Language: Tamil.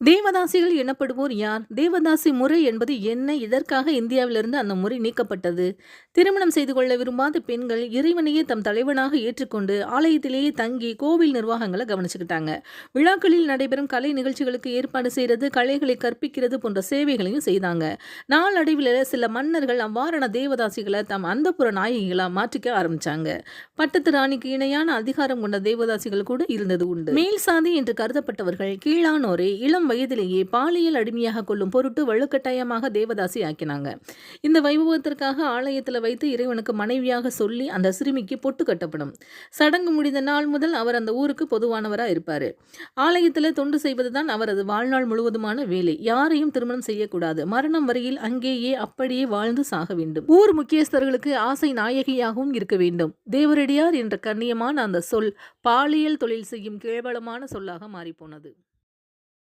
தேவதாசிகள் எனப்படுவோர் யார்? தேவதாசி முறை என்பது என்ன இதற்காக இந்தியாவிலிருந்து அந்த முறை நீக்கப்பட்டது. திருமணம் செய்து கொள்ள விரும்பாத பெண்கள் இறைவனையே தம் தலைவனாக ஏற்றுக்கொண்டு ஆலயத்திலேயே தங்கி கோவில் நிர்வாகங்களை கவனிச்சுக்கிட்டாங்க. விழாக்களில் நடைபெறும் கலை நிகழ்ச்சிகளுக்கு ஏற்பாடு செய்கிறது கலைகளை கற்பிக்கிறது போன்ற சேவைகளையும் செய்தாங்க. நாளடைவில் சில மன்னர்கள் அவ்வாறான தேவதாசிகளை தம் அந்தப்புற நாயகிகளாக மாற்றிக்க ஆரம்பித்தாங்க பட்டத்து ராணிக்கு இணையான அதிகாரம் கொண்ட தேவதாசிகள் கூட இருந்தது உண்டு. மேல் சாதி என்று கருதப்பட்டவர்கள் கீழானோரை இளம் வயதிலேயே பாலியல் அடிமையாக கொள்ளும் பொருட்டு வலுக்கட்டாயமாக தேவதாசி ஆக்கினாங்க. இந்த வைபவத்திற்காக ஆலயத்தில் வைத்து இறைவனுக்கு மனைவியாக சொல்லி அந்த சிறுமிக்கு பொட்டு கட்டப்படும். சடங்கு முடிந்த நாள் முதல் அவர் அந்த ஊருக்கு பொதுவானவராக இருப்பார். ஆலயத்தில் தொண்டு செய்வதுதான் அவரது வாழ்நாள் முழுவதுமான வேலை. யாரையும் திருமணம் செய்யக்கூடாது. மரணம் வரையில் அங்கேயே அப்படியே வாழ்ந்து சாக வேண்டும். ஊர் முக்கியஸ்தர்களுக்கு ஆசை நாயகியாகவும் இருக்க வேண்டும். தேவரடியார் என்ற கண்ணியமான அந்த சொல் பாலியல் தொழில் செய்யும் கேவலமான சொல்லாக மாறிப்போனது.